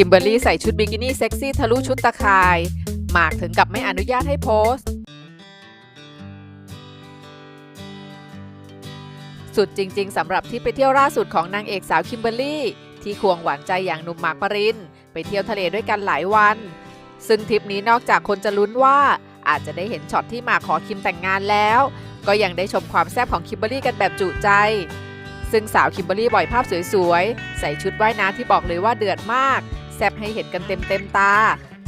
คิมเบอร์รี่ใส่ชุดบิกินี่เซ็กซี่ทะลุชุดตะข่าย หมากถึงกับไม่อนุญาตให้โพสต์ สุดจริง ๆสำหรับที่ไปเที่ยวล่าสุดของนางเอกสาวคิมเบอร์รี่ ที่ควงหวานใจอย่างหนุ่มหมากปริน ไปเที่ยวทะเลด้วยกันหลายวัน ซึ่งทริปนี้นอกจากคนจะลุ้นว่าอาจจะได้เห็นช็อตที่หมากขอคิมแต่งงานแล้ว ก็ยังได้ชมความแซ่บของคิมเบอร์รี่กันแบบจุใจซึ่งสาวคิมเบอร์รี่บ่อยภาพสวยๆ ใส่ชุดว่ายน้ำที่บอกเลยว่าเดือดมาก แซบให้เห็นกันเต็มเต็มๆตา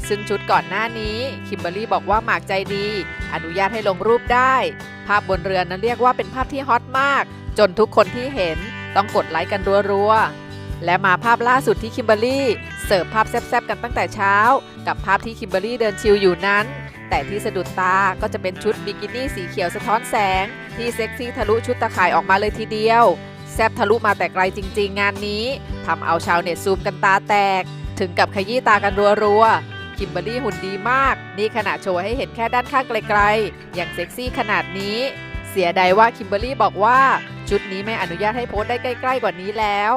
ซึ่งชุดก่อนหน้านี้ คิมเบอรี่บอกว่าหมากใจดี อนุญาตให้ลงรูปได้ ภาพบนเรือนั้นเรียกว่าเป็นภาพที่ฮอตมาก จนทุกคนที่เห็นต้องกดไลค์กันรัวๆ และมาภาพล่าสุดที่คิมเบอรี่เสิร์ฟภาพแซบๆกันตั้งแต่เช้า กับภาพที่คิมเบอรี่เดินชิลอยู่นั้น แต่ที่สะดุดตาก็จะเป็นชุดบิกินี่สีเขียวสะท้อนแสง ที่เซ็กซี่ทะลุชุดตะข่ายออกมาเลยทีเดียวแซบทะลุมาแต่ไกลจริง ๆ งานนี้ทำเอาชาวเน็ตซูมกันตาแตก ถึงกับขยี้ตากันรัวๆ คิมเบอรี่หุ่นดีมาก นี่ขณะโชว์ให้เห็นแค่ด้านข้างไกลๆ อย่างเซ็กซี่ขนาดนี้ เสียดายว่าคิมเบอรี่บอกว่า ชุดนี้ไม่อนุญาตให้โพสได้ใกล้ ๆ กว่านี้แล้ว